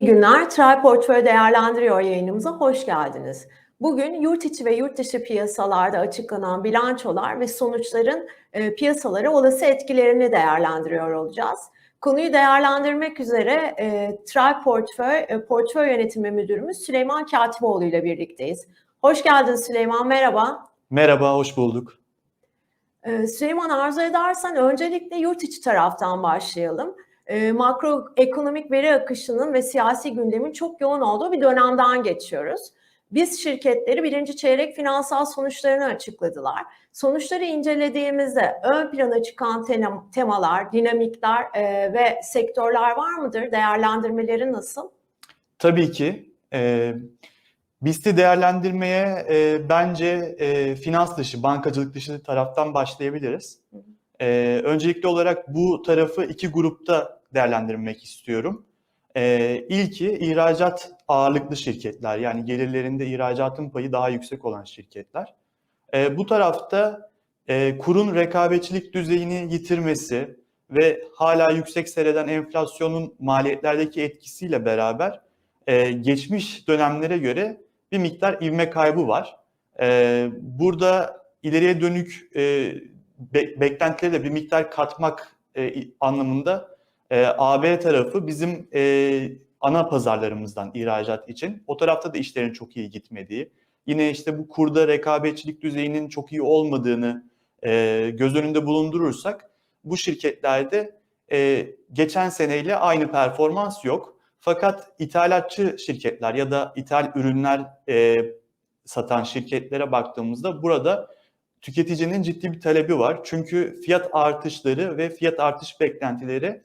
İyi günler, Tray Portföy Değerlendiriyor yayınımıza hoş geldiniz. Bugün yurt içi ve yurt dışı piyasalarda açıklanan bilançolar ve sonuçların e, piyasalara olası etkilerini değerlendiriyor olacağız. Konuyu değerlendirmek üzere e, Tray Portföy, e, Portföy Yönetimi Müdürümüz Süleyman Katipoğlu ile birlikteyiz. Hoş geldin Süleyman, merhaba. Merhaba, hoş bulduk. E, Süleyman arzu edersen öncelikle yurt içi taraftan başlayalım e, makroekonomik veri akışının ve siyasi gündemin çok yoğun olduğu bir dönemden geçiyoruz. Biz şirketleri birinci çeyrek finansal sonuçlarını açıkladılar. Sonuçları incelediğimizde ön plana çıkan tem- temalar, dinamikler e, ve sektörler var mıdır? Değerlendirmeleri nasıl? Tabii ki. E, BIST'i değerlendirmeye e, bence e, finans dışı, bankacılık dışı taraftan başlayabiliriz. E, öncelikli olarak bu tarafı iki grupta değerlendirmek istiyorum. E, ilki ihracat ağırlıklı şirketler yani gelirlerinde ihracatın payı daha yüksek olan şirketler. E, bu tarafta e, kurun rekabetçilik düzeyini yitirmesi ve hala yüksek seyreden enflasyonun maliyetlerdeki etkisiyle beraber e, geçmiş dönemlere göre bir miktar ivme kaybı var. E, burada ileriye dönük e, be, beklentileri de bir miktar katmak e, anlamında e, AB tarafı bizim e, ana pazarlarımızdan ihracat için. O tarafta da işlerin çok iyi gitmediği, yine işte bu kurda rekabetçilik düzeyinin çok iyi olmadığını e, göz önünde bulundurursak bu şirketlerde e, geçen seneyle aynı performans yok. Fakat ithalatçı şirketler ya da ithal ürünler e, satan şirketlere baktığımızda burada tüketicinin ciddi bir talebi var. Çünkü fiyat artışları ve fiyat artış beklentileri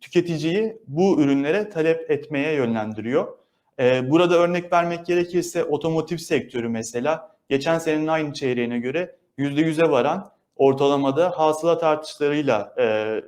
tüketiciyi bu ürünlere talep etmeye yönlendiriyor. Ee, burada örnek vermek gerekirse otomotiv sektörü mesela geçen senenin aynı çeyreğine göre %100'e varan ortalamada hasılat artışlarıyla e,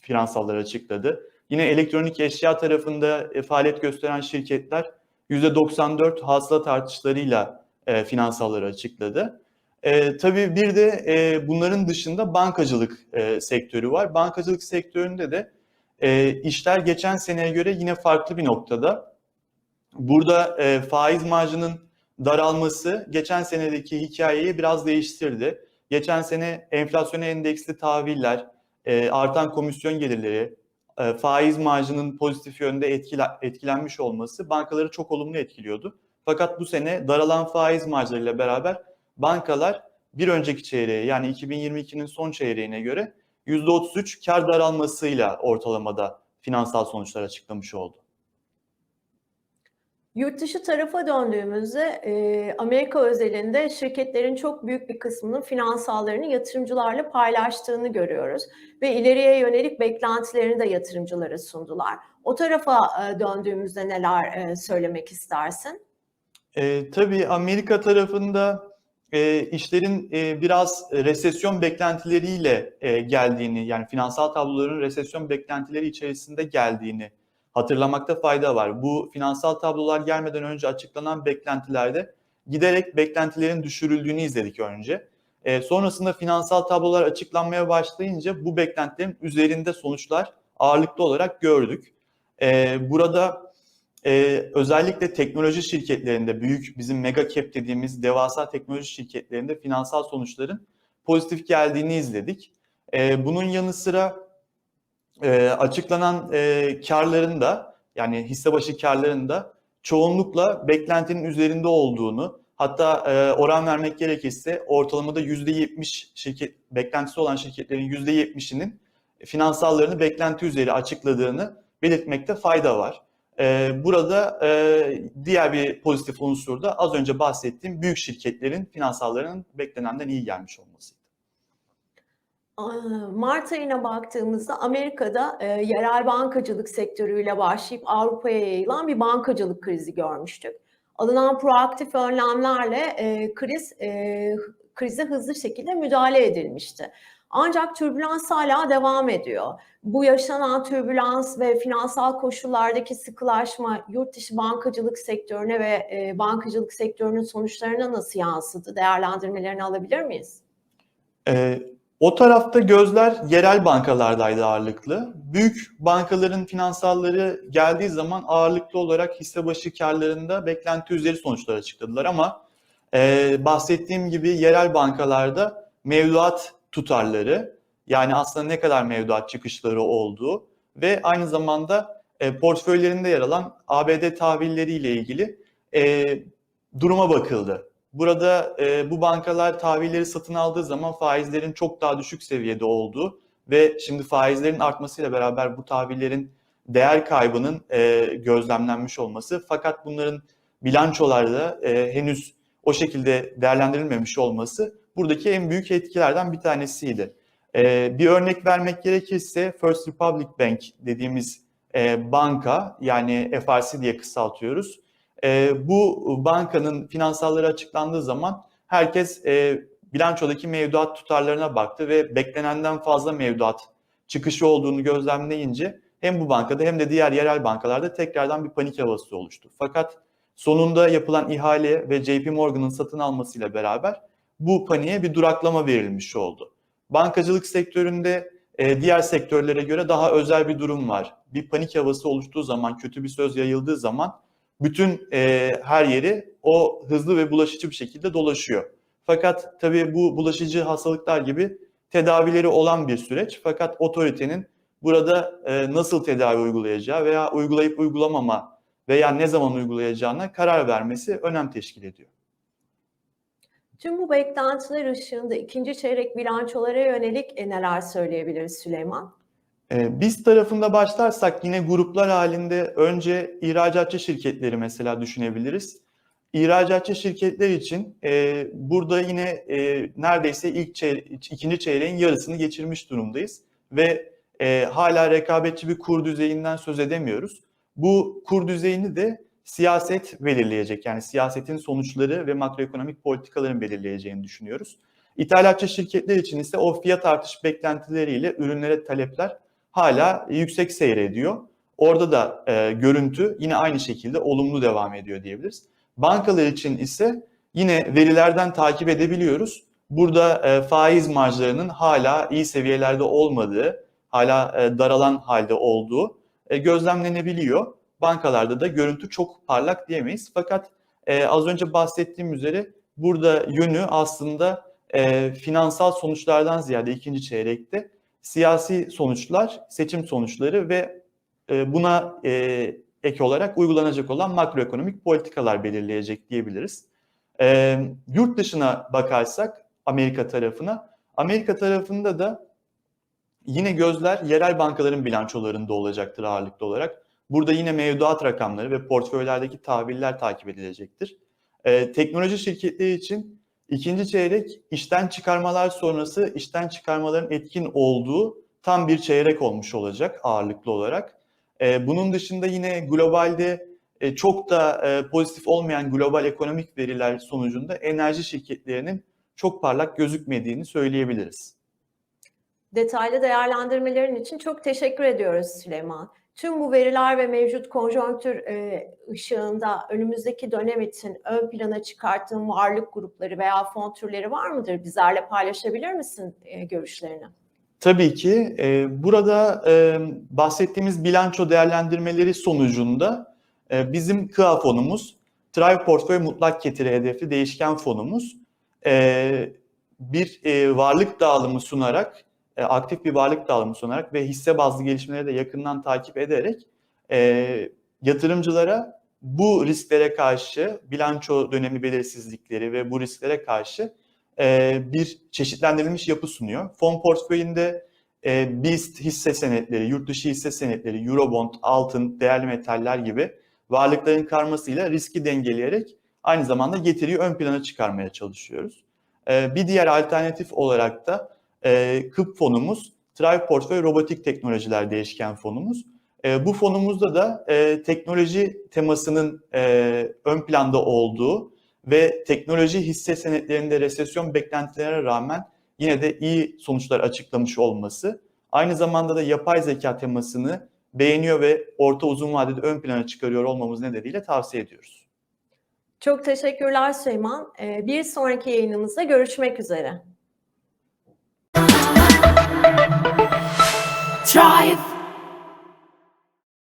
finansallar açıkladı. Yine elektronik eşya tarafında e, faaliyet gösteren şirketler %94 hasılat artışlarıyla e, finansalları açıkladı. E, tabii bir de e, bunların dışında bankacılık e, sektörü var. Bankacılık sektöründe de e, işler geçen seneye göre yine farklı bir noktada. Burada e, faiz marjının daralması geçen senedeki hikayeyi biraz değiştirdi. Geçen sene enflasyona endeksli tahviller, e, artan komisyon gelirleri, e, faiz marjının pozitif yönde etkile, etkilenmiş olması bankaları çok olumlu etkiliyordu. Fakat bu sene daralan faiz marjlarıyla beraber bankalar bir önceki çeyreğe yani 2022'nin son çeyreğine göre %33 kar daralmasıyla ortalamada finansal sonuçlar açıklamış oldu. Yurt dışı tarafa döndüğümüzde e, Amerika özelinde şirketlerin çok büyük bir kısmının finansallarını yatırımcılarla paylaştığını görüyoruz ve ileriye yönelik beklentilerini de yatırımcılara sundular. O tarafa e, döndüğümüzde neler e, söylemek istersin? E, tabii Amerika tarafında e, işlerin e, biraz resesyon beklentileriyle e, geldiğini yani finansal tabloların resesyon beklentileri içerisinde geldiğini hatırlamakta fayda var. Bu finansal tablolar gelmeden önce açıklanan beklentilerde giderek beklentilerin düşürüldüğünü izledik önce. E, sonrasında finansal tablolar açıklanmaya başlayınca bu beklentilerin üzerinde sonuçlar ağırlıklı olarak gördük. E, burada e, özellikle teknoloji şirketlerinde büyük bizim mega cap dediğimiz devasa teknoloji şirketlerinde finansal sonuçların pozitif geldiğini izledik. E, bunun yanı sıra e, açıklanan e, karların da yani hisse başı karların da çoğunlukla beklentinin üzerinde olduğunu hatta e, oran vermek gerekirse ortalamada %70 şirket beklentisi olan şirketlerin %70'inin finansallarını beklenti üzeri açıkladığını belirtmekte fayda var. E, burada e, diğer bir pozitif unsur da az önce bahsettiğim büyük şirketlerin finansallarının beklenenden iyi gelmiş olması. Mart ayına baktığımızda Amerika'da e, yerel bankacılık sektörüyle başlayıp Avrupa'ya yayılan bir bankacılık krizi görmüştük. Alınan proaktif önlemlerle e, kriz krize hızlı şekilde müdahale edilmişti. Ancak türbülans hala devam ediyor. Bu yaşanan türbülans ve finansal koşullardaki sıkılaşma yurt dışı bankacılık sektörüne ve e, bankacılık sektörünün sonuçlarına nasıl yansıdı? Değerlendirmelerini alabilir miyiz? Ee, O tarafta gözler yerel bankalardaydı ağırlıklı. Büyük bankaların finansalları geldiği zaman ağırlıklı olarak hisse başı karlarında beklenti üzeri sonuçlar açıkladılar ama e, bahsettiğim gibi yerel bankalarda mevduat tutarları yani aslında ne kadar mevduat çıkışları olduğu ve aynı zamanda e, portföylerinde yer alan ABD tahvilleriyle ilgili e, duruma bakıldı. Burada e, bu bankalar tahvilleri satın aldığı zaman faizlerin çok daha düşük seviyede olduğu ve şimdi faizlerin artmasıyla beraber bu tahvillerin değer kaybının e, gözlemlenmiş olması fakat bunların bilançolarda e, henüz o şekilde değerlendirilmemiş olması buradaki en büyük etkilerden bir tanesiydi. E, bir örnek vermek gerekirse First Republic Bank dediğimiz e, banka yani FRC diye kısaltıyoruz. E, bu bankanın finansalları açıklandığı zaman herkes e, bilançodaki mevduat tutarlarına baktı ve beklenenden fazla mevduat çıkışı olduğunu gözlemleyince hem bu bankada hem de diğer yerel bankalarda tekrardan bir panik havası oluştu. Fakat sonunda yapılan ihale ve JP Morgan'ın satın almasıyla beraber bu paniğe bir duraklama verilmiş oldu. Bankacılık sektöründe e, diğer sektörlere göre daha özel bir durum var. Bir panik havası oluştuğu zaman, kötü bir söz yayıldığı zaman bütün e, her yeri o hızlı ve bulaşıcı bir şekilde dolaşıyor. Fakat tabii bu bulaşıcı hastalıklar gibi tedavileri olan bir süreç. Fakat otoritenin burada e, nasıl tedavi uygulayacağı veya uygulayıp uygulamama veya ne zaman uygulayacağına karar vermesi önem teşkil ediyor. Tüm bu beklentiler ışığında ikinci çeyrek bilançolara yönelik e, neler söyleyebiliriz Süleyman? Ee, Biz tarafında başlarsak yine gruplar halinde önce ihracatçı şirketleri mesela düşünebiliriz. İhracatçı şirketler için e, burada yine e, neredeyse ilk çeyre- ikinci çeyreğin yarısını geçirmiş durumdayız ve e, hala rekabetçi bir kur düzeyinden söz edemiyoruz. Bu kur düzeyini de siyaset belirleyecek yani siyasetin sonuçları ve makroekonomik politikaların belirleyeceğini düşünüyoruz. İthalatçı şirketler için ise o fiyat artış beklentileriyle ürünlere talepler hala yüksek seyrediyor. Orada da e, görüntü yine aynı şekilde olumlu devam ediyor diyebiliriz. Bankalar için ise yine verilerden takip edebiliyoruz. Burada e, faiz marjlarının hala iyi seviyelerde olmadığı, hala e, daralan halde olduğu e, gözlemlenebiliyor. Bankalarda da görüntü çok parlak diyemeyiz. Fakat e, az önce bahsettiğim üzere burada yönü aslında e, finansal sonuçlardan ziyade ikinci çeyrekte siyasi sonuçlar, seçim sonuçları ve e, buna e, ek olarak uygulanacak olan makroekonomik politikalar belirleyecek diyebiliriz. E, yurt dışına bakarsak Amerika tarafına, Amerika tarafında da yine gözler yerel bankaların bilançolarında olacaktır ağırlıklı olarak. Burada yine mevduat rakamları ve portföylerdeki tahviller takip edilecektir. E, teknoloji şirketleri için İkinci çeyrek işten çıkarmalar sonrası işten çıkarmaların etkin olduğu tam bir çeyrek olmuş olacak ağırlıklı olarak. Ee, bunun dışında yine globalde e, çok da e, pozitif olmayan global ekonomik veriler sonucunda enerji şirketlerinin çok parlak gözükmediğini söyleyebiliriz. Detaylı değerlendirmelerin için çok teşekkür ediyoruz Süleyman. Tüm bu veriler ve mevcut konjonktür e, ışığında önümüzdeki dönem için ön plana çıkarttığın varlık grupları veya fon türleri var mıdır? Bizlerle paylaşabilir misin e, görüşlerini? Tabii ki. E, burada e, bahsettiğimiz bilanço değerlendirmeleri sonucunda e, bizim KıA fonumuz, Thrive Portföy Mutlak Getiri Hedefli Değişken Fonumuz e, bir e, varlık dağılımı sunarak e, aktif bir varlık dağılımı sunarak ve hisse bazlı gelişmeleri de yakından takip ederek e, yatırımcılara bu risklere karşı bilanço dönemi belirsizlikleri ve bu risklere karşı e, bir çeşitlendirilmiş yapı sunuyor. Fon portföyünde e, BIST hisse senetleri, yurt dışı hisse senetleri, Eurobond, altın, değerli metaller gibi varlıkların karmasıyla riski dengeleyerek aynı zamanda getiriyi ön plana çıkarmaya çalışıyoruz. E, bir diğer alternatif olarak da e, KıP fonumuz Thrive Portföy Robotik Teknolojiler Değişken fonumuz. E, bu fonumuzda da e, teknoloji temasının e, ön planda olduğu ve teknoloji hisse senetlerinde resesyon beklentilerine rağmen yine de iyi sonuçlar açıklamış olması, aynı zamanda da yapay zeka temasını beğeniyor ve orta uzun vadede ön plana çıkarıyor olmamız nedeniyle tavsiye ediyoruz. Çok teşekkürler Süleyman. E, bir sonraki yayınımızda görüşmek üzere. Drive.